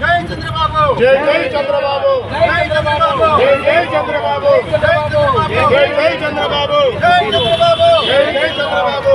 జై చంద్రబాబు! జై జై చంద్రబాబు! జై చంద్రబాబు! జై జై చంద్రబాబు! జై జై చంద్రబాబు! జై చంద్రబాబు! జై జై చంద్రబాబు!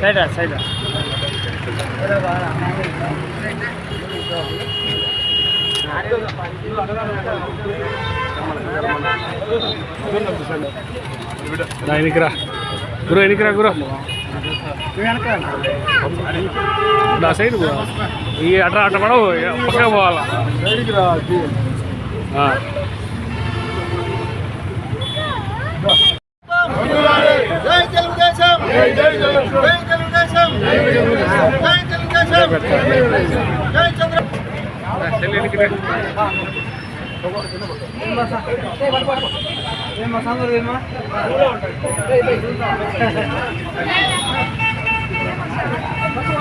సైడ్ సైడ్ ఎనికిరా గురు ఎనికిరా గురు నా సైడ్ ఈ అట్ట అట్ట పడవు పక్కన పోవాలా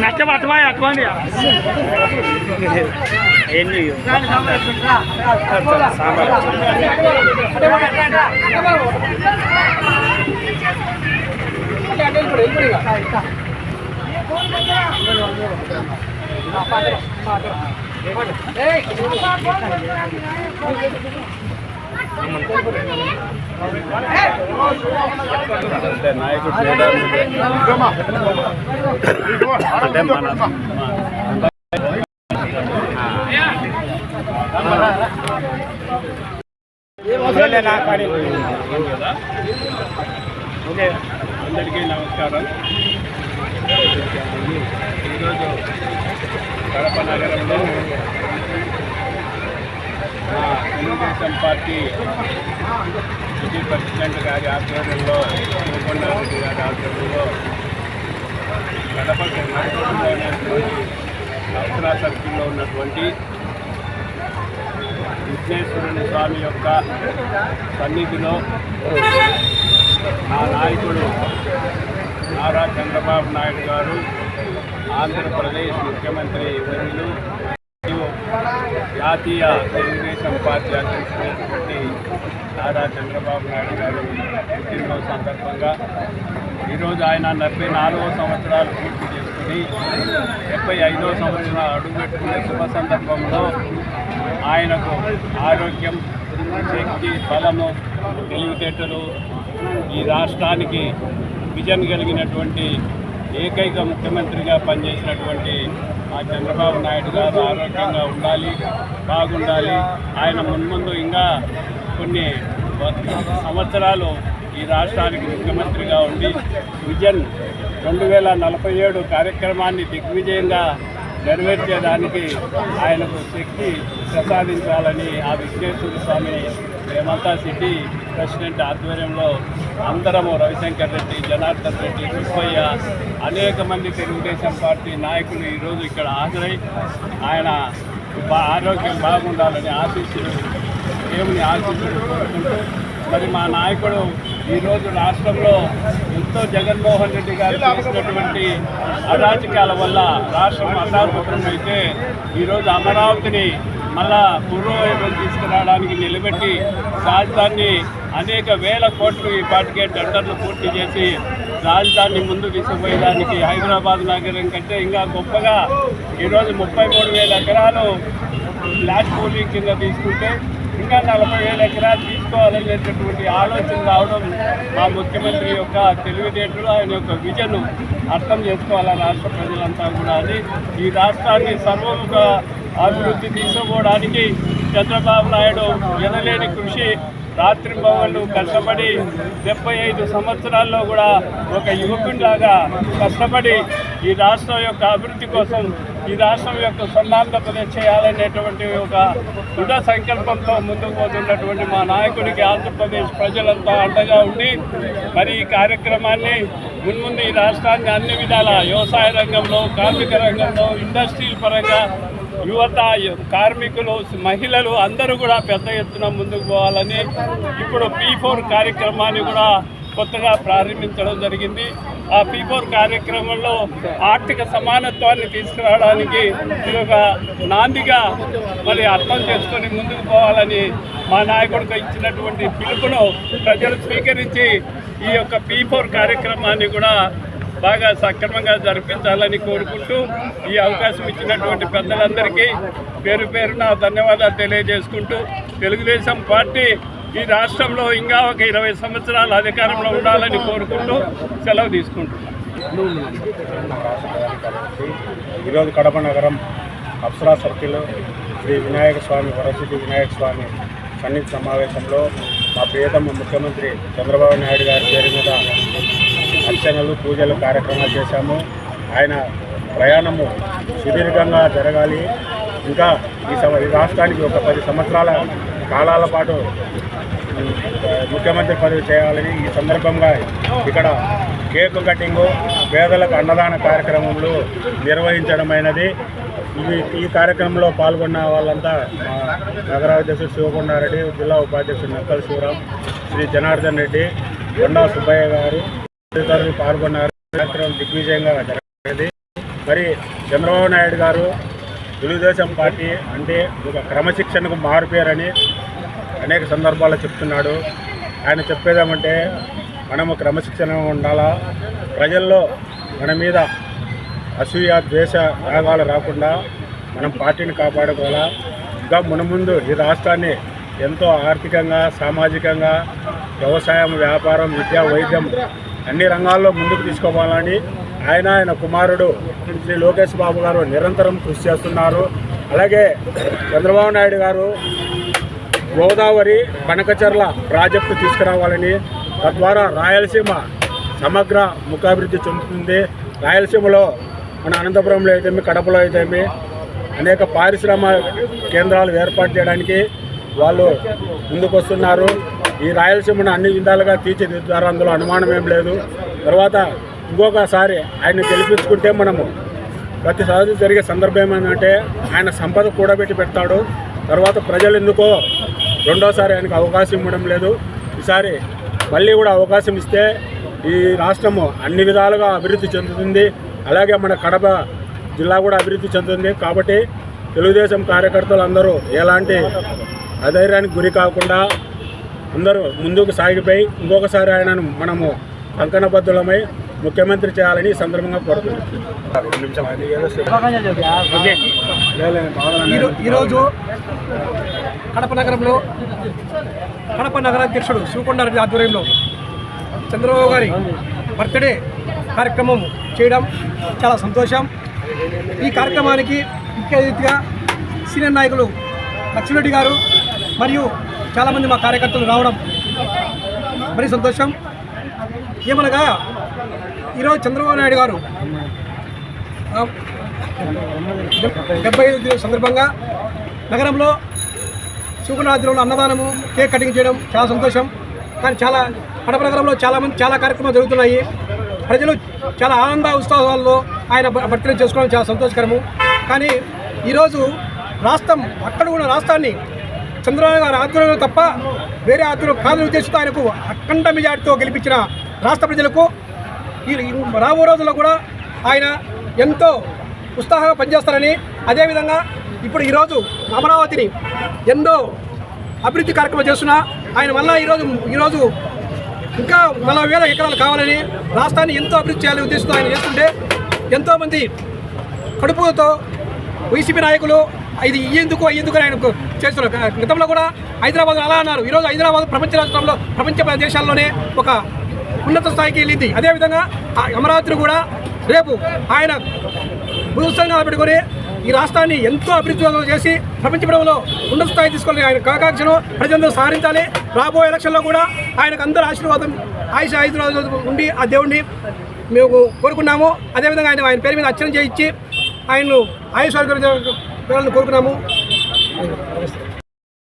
నచ్చ పట్టమా అటువంటి ఏంటి సాంబార్ అంటే మన అందరికీ నమస్కారం. ఈరోజు కడప నగరంలో మా తెలుగుదేశం పార్టీ సిటీ ప్రెసిడెంట్ గారి ఆధ్వర్యంలో రెడ్డి గారి ఆధ్వర్యంలో కడప నగరంలో ఉన్నటువంటి అప్సరా సర్కిల్లో ఉన్నటువంటి విఘ్నేశ్వరుని స్వామి యొక్క సన్నిధిలో మా నాయకుడు నారా చంద్రబాబు నాయుడు గారు ఆంధ్రప్రదేశ్ ముఖ్యమంత్రి వర్యులు మరియు జాతీయ తెలుగుదేశం పార్టీ అధ్యక్షుడైనటువంటి నారా చంద్రబాబు నాయుడు గారు పుట్టినరోజు సందర్భంగా ఈరోజు ఆయన డెబ్బై నాలుగో సంవత్సరాలు పూర్తి చేసుకుని డెబ్బై ఐదో సంవత్సరం అడుగుపెట్టుకునే శుభ సందర్భంలో ఆయనకు ఆరోగ్యం శక్తి బలము తెలివితేటలు ఈ రాష్ట్రానికి విజన్ కలిగినటువంటి ఏకైక ముఖ్యమంత్రిగా పనిచేసినటువంటి మా చంద్రబాబు నాయుడు గారు ఆరోగ్యంగా ఉండాలి బాగుండాలి. ఆయన మున్ముందు ఇంకా కొన్ని సంవత్సరాలు ఈ రాష్ట్రానికి ముఖ్యమంత్రిగా ఉండి విజన్ రెండు వేల నలభై ఏడు కార్యక్రమాన్ని దిగ్విజయంగా నెరవేర్చేదానికి ఆయనకు శక్తి ప్రసాదించాలని ఆ విఘ్నేశ్వర స్వామిని మేమంతా సిటీ ప్రెసిడెంట్ ఆధ్వర్యంలో అందరము రవిశంకర్ రెడ్డి జనార్దన్ రెడ్డి సుబ్బయ్య అనేక మంది తెలుగుదేశం పార్టీ నాయకులు ఈరోజు ఇక్కడ హాజరై ఆయన ఆరోగ్యం బాగుండాలని ఆశీస్సులు దేవుని ఆశీస్సులు కోరుకుంటూ మరి మా నాయకుడు ఈరోజు రాష్ట్రంలో ఎంతో జగన్మోహన్ రెడ్డి గారు చేసినటువంటి అరాచకాల వల్ల రాష్ట్రం అసాధుతం అయితే ఈరోజు అమరావతిని మళ్ళా పూర్వవైభవం తీసుకురావడానికి నిలబెట్టి రాజధానిని అనేక వేల కోట్లు ఈ పాటికే టెండర్లు పూర్తి చేసి రాజధానిని ముందు తీసుకుపోయేదానికి హైదరాబాద్ నగరం కంటే ఇంకా గొప్పగా ఈరోజు ముప్పై మూడు వేల ఎకరాలు ఫ్లాట్ కూలింగ్ కింద తీసుకుంటే ఇంకా నలభై వేల ఎకరాలు తీసుకోవాలనేటటువంటి ఆలోచన రావడం మా ముఖ్యమంత్రి యొక్క తెలివితేటలు ఆయన యొక్క విజన్ అర్థం చేసుకోవాలి రాష్ట్ర ప్రజలంతా కూడా అని ఈ రాష్ట్రాన్ని సర్వముఖ అభివృద్ధి తీసుకోవడానికి చంద్రబాబు నాయుడు ఎనలేని కృషి రాత్రి భవన్లు కష్టపడి డెబ్బై ఐదు సంవత్సరాల్లో కూడా ఒక యువకుడిలాగా కష్టపడి ఈ రాష్ట్రం యొక్క అభివృద్ధి కోసం ఈ రాష్ట్రం యొక్క స్వర్ణాంధ్రప్రదేశ్ చేయాలనేటువంటి ఒక దృఢ సంకల్పంతో ముందుకు పోతున్నటువంటి మా నాయకుడికి ఆంధ్రప్రదేశ్ ప్రజలంతా అండగా ఉండి మరి ఈ కార్యక్రమాన్ని మున్ముందు ఈ రాష్ట్రాన్ని అన్ని విధాల వ్యవసాయ రంగంలో కార్మిక రంగంలో ఇండస్ట్రీల పరంగా యువత కార్మికులు మహిళలు అందరూ కూడా పెద్ద ఎత్తున ముందుకు పోవాలని ఇప్పుడు పీ ఫోర్ కార్యక్రమాన్ని కూడా కొత్తగా ప్రారంభించడం జరిగింది. ఆ పీ ఫోర్ కార్యక్రమంలో ఆర్థిక సమానత్వాన్ని తీసుకురావడానికి ఇది ఒక నాందిగా మరి అర్థం చేసుకొని ముందుకు పోవాలని మా నాయకుడికి ఇచ్చినటువంటి పిలుపును ప్రజలు స్వీకరించి ఈ యొక్క పీ ఫోర్ కార్యక్రమాన్ని కూడా బాగా సక్రమంగా జరిపించాలని కోరుకుంటూ ఈ అవకాశం ఇచ్చినటువంటి పెద్దలందరికీ పేరు పేరున ధన్యవాదాలు తెలియజేసుకుంటూ తెలుగుదేశం పార్టీ ఈ రాష్ట్రంలో ఇంకా ఒక ఇరవై సంవత్సరాలు అధికారంలో ఉండాలని కోరుకుంటూ సెలవు తీసుకుంటున్నాను ఈరోజు కడప నగరం అప్సరా సర్కిల్ శ్రీ వినాయక స్వామి వరసిద్ధి వినాయక స్వామి సన్నిధి సమావేశంలో మా ప్రియతమ ముఖ్యమంత్రి చంద్రబాబు నాయుడు గారి పేరు మీద అర్చనలు పూజలు కార్యక్రమాలు చేశాము. ఆయన ప్రయాణము సుదీర్ఘంగా జరగాలి. ఇంకా ఈ సమ ఈ రాష్ట్రానికి ఒక పది సంవత్సరాల కాలాల పాటు ముఖ్యమంత్రి పదవి చేయాలని ఈ సందర్భంగా ఇక్కడ కేకు కటింగు పేదలకు అన్నదాన కార్యక్రమంలో నిర్వహించడమైనది. ఇది ఈ కార్యక్రమంలో పాల్గొన్న వాళ్ళంతా మా నగరాధ్యక్షుడు శివకొండారెడ్డి జిల్లా ఉపాధ్యక్షుడు నక్కల శివరాం శ్రీ జనార్దన్ రెడ్డి కొండా సుబ్బయ్య గారు తదితరులు పాల్గొన్నారు. కార్యక్రమం దిగ్విజయంగా జరిగింది మరి చంద్రబాబు నాయుడు గారు తెలుగుదేశం పార్టీ అంటే ఒక క్రమశిక్షణకు మారుపేరని అనేక సందర్భాల్లో చెప్తున్నాడు. ఆయన చెప్పేదేమంటే మనము క్రమశిక్షణ ఉండాలా? ప్రజల్లో మన మీద అసూయ ద్వేష రాగాలు రాకుండా మనం పార్టీని కాపాడుకోవాలా? ఇంకా మునముందు ఈ రాష్ట్రాన్ని ఎంతో ఆర్థికంగా సామాజికంగా వ్యవసాయం వ్యాపారం విద్య వైద్యం అన్ని రంగాల్లో ముందుకు తీసుకోవాలని ఆయన ఆయన కుమారుడు శ్రీ లోకేష్ బాబు గారు నిరంతరం కృషి చేస్తున్నారు. అలాగే చంద్రబాబు నాయుడు గారు గోదావరి కనకచర్ల ప్రాజెక్టు తీసుకురావాలని తద్వారా రాయలసీమ సమగ్ర ముఖాభివృద్ధి చెందుతుంది. రాయలసీమలో మన అనంతపురంలో అయితేమి కడపలో అయితేమి అనేక పారిశ్రమ కేంద్రాలు ఏర్పాటు చేయడానికి వాళ్ళు ముందుకొస్తున్నారు. ఈ రాయలసీమను అన్ని విధాలుగా తీర్చిదిద్దారు. అందులో అనుమానం ఏం లేదు. తర్వాత ఇంకొకసారి ఆయన గెలిపించుకుంటే మనము ప్రతిసారి జరిగే సందర్భం ఏంటంటే ఆయన సంపద కూడబెట్టి పెడతాడు. తర్వాత ప్రజలు ఎందుకో రెండోసారి ఆయనకు అవకాశం ఇవ్వడం లేదు. ఈసారి మళ్ళీ కూడా అవకాశం ఇస్తే ఈ రాష్ట్రము అన్ని విధాలుగా అభివృద్ధి చెందుతుంది. అలాగే మన కడప జిల్లా కూడా అభివృద్ధి చెందుతుంది. కాబట్టి తెలుగుదేశం కార్యకర్తలు అందరూ ఎలాంటి అధైర్యానికి గురి కాకుండా అందరూ ముందుకు సాగిపోయి ఇంకొకసారి ఆయనను మనము కంకణబద్ధులమై ముఖ్యమంత్రి చేయాలని ఈ సందర్భంగా కోరుతున్నాం. ఈరోజు కడప నగరంలో కడప నగరాధ్యక్షుడు శివకొండారెడ్డి ఆధ్వర్యంలో చంద్రబాబు గారి బర్త్డే కార్యక్రమం చేయడం చాలా సంతోషం. ఈ కార్యక్రమానికి ముఖ్య అతిథిగా సీనియర్ నాయకులు లక్ష్మీరెడ్డి గారు మరియు చాలామంది మా కార్యకర్తలు రావడం మరి సంతోషం. ఏమనగా ఈరోజు చంద్రబాబు నాయుడు గారు డెబ్బై ఐదు సందర్భంగా నగరంలో శివకునాథంలో అన్నదానము కేక్ కటింగ్ చేయడం చాలా సంతోషం. కానీ చాలా కడప నగరంలో చాలామంది చాలా కార్యక్రమాలు జరుగుతున్నాయి. ప్రజలు చాలా ఆనంద ఉత్సాహాల్లో ఆయన భర్తలు చేసుకోవడం చాలా సంతోషకరము. కానీ ఈరోజు రాష్ట్రం అక్కడ ఉన్న రాష్ట్రాన్ని చంద్రబాబు గారి ఆధ్వర్యంలో తప్ప వేరే ఆధ్వర్యం కాదని ఉద్దేశంతో ఆయనకు అఖండ మెజార్టీతో గెలిపించిన రాష్ట్ర ప్రజలకు ఈ రాబో రోజుల్లో కూడా ఆయన ఎంతో ఉత్సాహంగా పనిచేస్తారని అదేవిధంగా ఇప్పుడు ఈరోజు అమరావతిని ఎన్నో అభివృద్ధి కార్యక్రమం చేస్తున్నా ఆయన వల్ల ఈరోజు ఈరోజు ఇంకా నలభై వేల ఎకరాలు కావాలని రాష్ట్రాన్ని ఎంతో అభివృద్ధి చేయాలని ఉద్దేశంతో ఆయన చేస్తుంటే ఎంతోమంది కడుపుతో వైసీపీ నాయకులు ఇది ఎందుకు ఎందుకు అని ఆయన చేస్తున్నారు. గతంలో కూడా హైదరాబాద్ అలా అన్నారు. ఈరోజు హైదరాబాద్ ప్రపంచ రాష్ట్రంలో ప్రపంచ దేశాల్లోనే ఒక ఉన్నత స్థాయికి వెళ్ళింది. అదేవిధంగా ఆ అమరావతిని కూడా రేపు ఆయన భూస్థంగా పెట్టుకొని ఈ రాష్ట్రాన్ని ఎంతో అభివృద్ధి చేసి ప్రపంచంలో ఉన్నత స్థాయి తీసుకొని ఆయన కాకాంక్షను ప్రజలందరూ సాధించాలి. రాబోయే ఎలక్షన్లో కూడా ఆయనకు అందరూ ఆశీర్వాదం ఆయుష ఆయుధ ఉండి ఆ దేవుణ్ణి మేము కోరుకున్నాము. అదేవిధంగా ఆయన ఆయన పేరు మీద అర్చన చేయించి ఆయన్ను ఆయుష్ వర్గాలను కోరుకున్నాము.